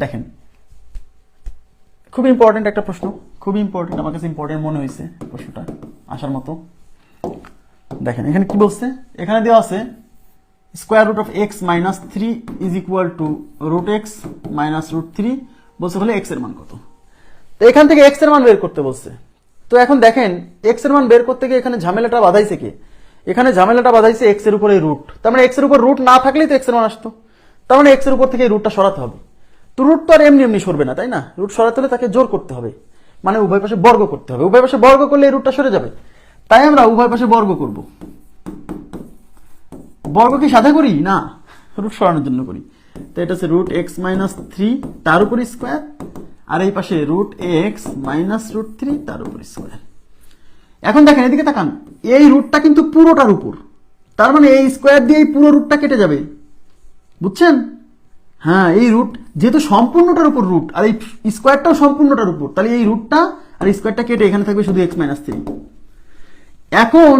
দেখেন খুব ইম্পর্টেন্ট একটা প্রশ্ন। খুব ইম্পর্টেন্ট আমার কাছে ইম্পর্টেন্ট মনে হয়েছে প্রশ্নটা আসার মতো। দেখেন, এখানে কি বলছে? এখানে দেওয়া আছে square root of x minus three is equal to root x minus root three বলছে হলে এক্সের মান কত? তো এখান থেকে এক্সের মান বের করতে বলছে। তো এখন দেখেন এক্সের মান বের করতে গিয়ে এখানে ঝামেলাটা বাধাইছে কে? এখানে ঝামেলাটা বাধাইছে এক্সের উপরে রুট তার মানে এক্সের উপর রুট না থাকলেই তো এক্সের মান আসতো। তার মানে এক্সের উপর থেকে রুটটা সরাতে হবে। তো রুট তো আর এমনি এমনি সরবে না, তাই না? রুট সরাতে হলে তাকে জোর করতে হবে। মানে উভয় পাশে বর্গ করতে হবে। উভয় পাশে বর্গ করলে এই রুটটা সরে যাবে। তাই আমরা উভয় পাশে বর্গ করব। বর্গ কি সাদা করি? না, রুট সরানোর জন্য করি। তো এটা হচ্ছে রুট এক্স মাইনাস থ্রি, তার উপর স্কোয়ার। আর এই পাশে root x minus root three, তার উপর স্কোয়ার। এখন দেখেন, এদিকে তাকান। এই রুটটা কিন্তু পুরোটার উপর। তার মানে এই স্কোয়ার দিয়ে পুরো রুটটা কেটে যাবে। বুঝছেন? হ্যাঁ এই রুট যেহেতু সম্পূর্ণটার উপর রুট আর এই স্কোয়ারটাও সম্পূর্ণটার উপর, তাহলে এই রুটটা আর স্কোয়ারটা কেটে এখানে থাকবে শুধু এক্স মাইনাস থ্রি এখন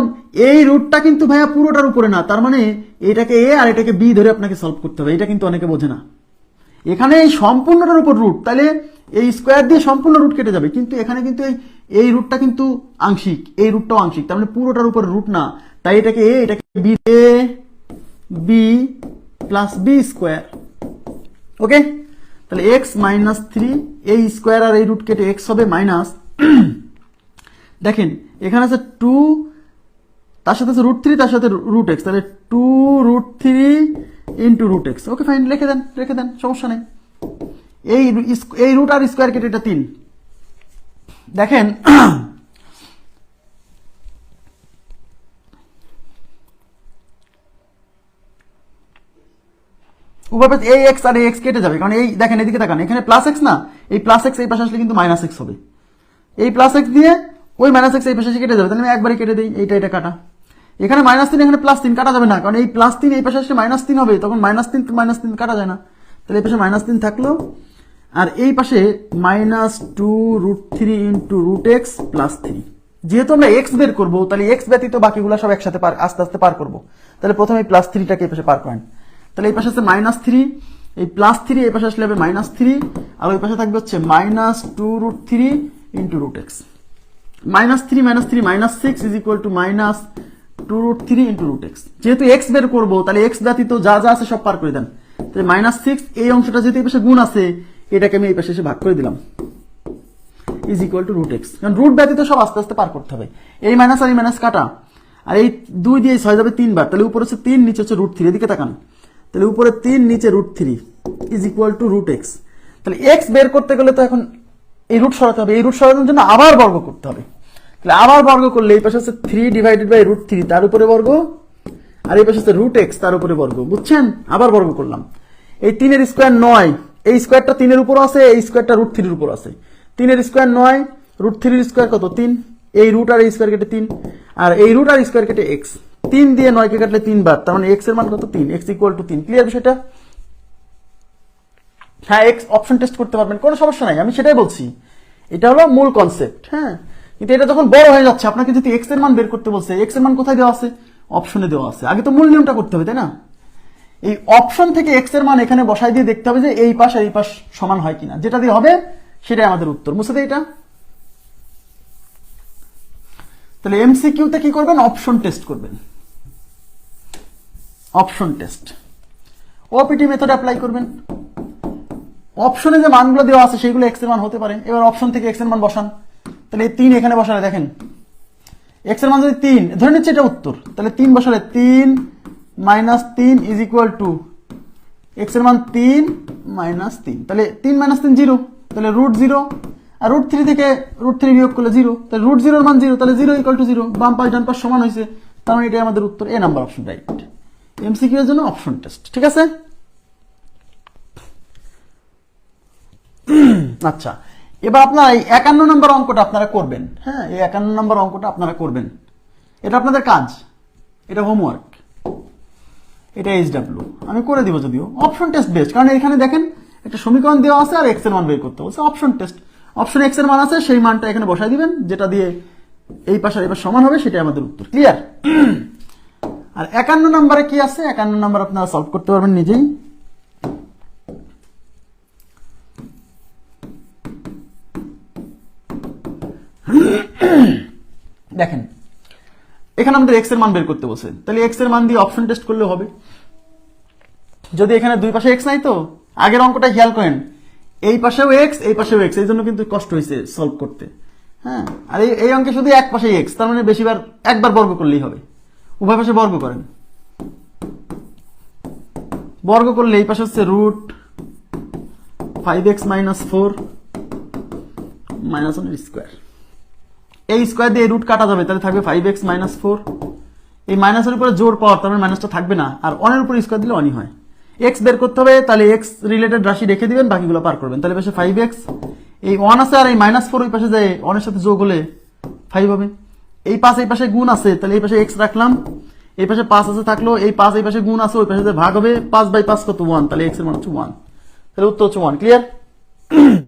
এই রুটটা কিন্তু ভাইয়া পুরোটার উপরে না, তার মানে এটাকে এ আর এটাকে বি ধরে আপনাকে সলভ করতে হবে, এটা কিন্তু অনেকে বোঝে না। এখানে এই সম্পূর্ণটার উপর রুট তাহলে এই স্কোয়ার দিয়ে সম্পূর্ণ রুট কেটে যাবে, কিন্তু এখানে কিন্তু এই এই রুটটা কিন্তু আংশিক, এই রুটটাও আংশিক, তার মানে পুরোটার উপর রুট না, তাই এটাকে এ এটাকে b a b plus b square okay তাহলে এক্স মাইনাস থ্রি এই স্কোয়ার আর এই রুট কেটে এক্স হবে মাইনাস দেখেন, এখানে আছে টু তার সাথে আছে রুট থ্রি তার সাথে রুট এক্স তাহলে two root three into root x okay fine রেখে দেন রেখে দেন, সমস্যা নেই। এই এই রুট আর স্কোয়ার কেটে এটা তিন। দেখেন উভয় এই এক্স আর এই এক্স কেটে যাবে। কারণ এই দেখেন এদিকে তাকান, এখানে প্লাস এক্স না, এই প্লাস এক্স এই পাশে আসলে কিন্তু মাইনাস এক্স হবে। এই প্লাস এক্স দিয়ে ওই মাইনাস এক্স এই পাশে কেটে যাবে। তাহলে আমি একবারই কেটে দিই, এইটা এটা কাটা। এখানে মাইনাস তিন, এখানে প্লাস তিন কাটা যাবে না। কারণ এই প্লাস তিন এই পাশে আসলে মাইনাস তিন হবে, তখন মাইনাস তিন মাইনাস তিন কাটা যায় না। তাহলে এই পাশে মাইনাস তিন থাকল, আর এই পাশে minus two root three into root x plus three যেহেতু আমরা এক্স বের করব, তাহলে এক্স ব্যতীত বাকিগুলো সব একসাথে পার, আস্তে আস্তে পার করব। তাহলে প্রথমে প্লাস থ্রিটাকে এই পাশে পার করেন। তাহলে এই পাশে আছে মাইনাস থ্রি এই প্লাস থ্রি এই পাশে আসলে হবে মাইনাস থ্রি আর ওই পাশে থাকবে হচ্ছে minus two root three into root x minus three minus three minus six is equal to minus two root three into root x যেহেতু এক্স বের করব, তাহলে এক্স ব্যতীত যা যা আছে সব পার করে দেন। তাহলে মাইনাস সিক্স এই অংশটা যেহেতু এই পাশে গুণ আছে, এটাকে আমি এই পাশে এসে ভাগ করে দিলাম। Is equal to root x কারণ রুট ব্যতীত সব আস্তে আস্তে পার করতে হবে। এই মাইনাস আর এই মাইনাস কাটা। আর এই দুই দিয়ে ছয় যাবে তিনবার। তাহলে উপরে হচ্ছে তিন, নিচে হচ্ছে রুট থ্রি এদিকে তাকান। তাহলে উপরে তিন, নিচে root three is equal to root x তাহলে এক্স বের করতে গেলে তো এখন এই রুট সরাতে হবে। এই রুট সরানোর জন্য আবার বর্গ করতে হবে। তাহলে আবার বর্গ করলে এই পাশে হচ্ছে three divided by root three তার উপরে বর্গ। আর এই পাশে হচ্ছে রুট এক্স তার উপরে বর্গ। বুঝছেন? আবার বর্গ করলাম। এই তিনের স্কোয়ার নয়। এই স্কোয়ারটা তিনের উপর আছে, এই স্কোয়ারটা রুট থ্রির উপর আছে। তিনের স্কোয়ার নয় রুট থ্রির স্কোয়ার কত? তিন। এই রুট আর এই স্কোয়ার কেটে তিন। আর এই রুট আর স্কোয়ার কেটে এক্স তিন দিয়ে নয়কে কাটলে তিনবার, তার মানে এক্সের মান কত? তিন এক্স ইকুয়াল টু তিন। ক্লিয়ার বিষয়টা? হ্যাঁ এক্স অপশন টেস্ট করতে পারবেন, কোনো সমস্যা নাই, আমি সেটাই বলছি। এটা হলো মূল কনসেপ্ট হ্যাঁ? কিন্তু এটা যখন বড় হয়ে যাচ্ছে, আপনাকে যদি এক্সের মান বের করতে বলছে এক্সের মান কোথায় দেওয়া আছে? অপশনে দেওয়া আছে। আগে তো মূল নিয়মটা করতে হবে, তাই না? এই অপশন থেকে এক্সের মান এখানে বসাই দিয়ে দেখতে হবে যে এই পাশ আর এই পাশ সমান হয় কিনা। যেটা দিয়ে হবে, সেটাই আমাদের উত্তর। বুঝতে এটা। তাহলে এমসিকিউতে কি করবেন? অপশন টেস্ট করবেন। Option test. OPT method apply করবেন। অপশনে যে মানগুলো দেওয়া আছে, সেগুলো এক্সের মান হতে পারে। এবার অপশন থেকে এক্সের মান বসান। তাহলে এই তিন এখানে বসালে দেখেন। এক্সের মান যদি তিন, ধরে নিচ্ছে এটা উত্তর। তাহলে তিন বসালে তিন মাইনাস তিন ইজ ইকুয়াল টু এক্সের মান তিন মাইনাস তিন। তাহলে তিন মাইনাস তিন জিরো তাহলে রুট জিরো আর রুট থ্রি থেকে রুট থ্রি বিয়োগ করলে জিরো তাহলে রুট জিরোর মান জিরো তাহলে জিরো ইকুয়াল টু জিরো বাম পাশ, ডান পাশ সমান হয়েছে। তার মানে এটাই আমাদের উত্তর। A number option right MCQ এর জন্য অপশন টেস্ট ঠিক আছে? আচ্ছা এবার আপনারা এই একান্ন নম্বর অঙ্কটা আপনারা করবেন হ্যাঁ? এই একান্ন নম্বর অঙ্কটা আপনারা করবেন। এটা আপনাদের কাজ, এটা হোমওয়ার্ক এটা এইচ ডাব্লিউ আমি করে দিব যদিও অপশন টেস্ট বেস্ট কারণ এখানে দেখেন, একটা সমীকরণ দেওয়া আছে আর এক্সের মান বের করতে বলছে অপশন টেস্ট অপশন এক্সের মান আছে, সেই মানটা এখানে বসাই দিবেন, যেটা দিয়ে এই পাশে এবার সমান হবে, সেটাই আমাদের উত্তর ক্লিয়ার আর একান্ন নম্বরে কি আছে? একান্ন নম্বর আপনারা সলভ করতে পারবেন নিজেই। দেখেন, এখানে আমাদের এক্সের মান বের করতে বসে তাহলে এক্সের মান দিয়ে অপশন টেস্ট করলে হবে। যদি এখানে দুই পাশে এক্স নাই তো, আগের অঙ্কটা খেয়াল করেন। এই পাশেও এক্স এই পাশেও এক্স এই জন্য কিন্তু কষ্ট হয়েছে সলভ করতে। হ্যাঁ? আর এই অঙ্কে শুধু এক পাশে এক্স তার মানে বেশিবার, একবার বর্গ করলেই হবে। উভয় পাশে বর্গ করেন। বর্গ করলে এই পাশে হচ্ছে root five x minus four minus ওয়ানের স্কোয়ার এই স্কোয়ার দিয়ে রুট কাটা যাবে, তাহলে থাকবে ফাইভ এক্স মাইনাস ফোর এই মাইনাসের উপরে জোর পাওয়ার, তার মানে মাইনাসটা থাকবে না, আর অনের উপরে স্কোয়ার দিলে অনই হয়। এক্স বের করতে হবে, তাহলে এক্স রিলেটেড রাশি রেখে দিবেন, বাকিগুলো পার করবেন। তাহলে পাশে ফাইভ এক্স এই ওয়ান আছে আর এই মাইনাস ফোর ওই পাশে যায় অনের সাথে যোগ হলে ফাইভ হবে। এই পাশে এই পাশে গুণ আছে, তাহলে এই পাশে এক্স রাখলাম। এই পাশে পাঁচ আছে থাকল, এই পাঁচ এই পাশে গুণ আছে, ওই পাশে ভাগ হবে, পাঁচ বাই পাঁচ কত? ওয়ান তাহলে এক্সের মান হচ্ছে ওয়ান তাহলে উত্তর হচ্ছে ওয়ান ক্লিয়ার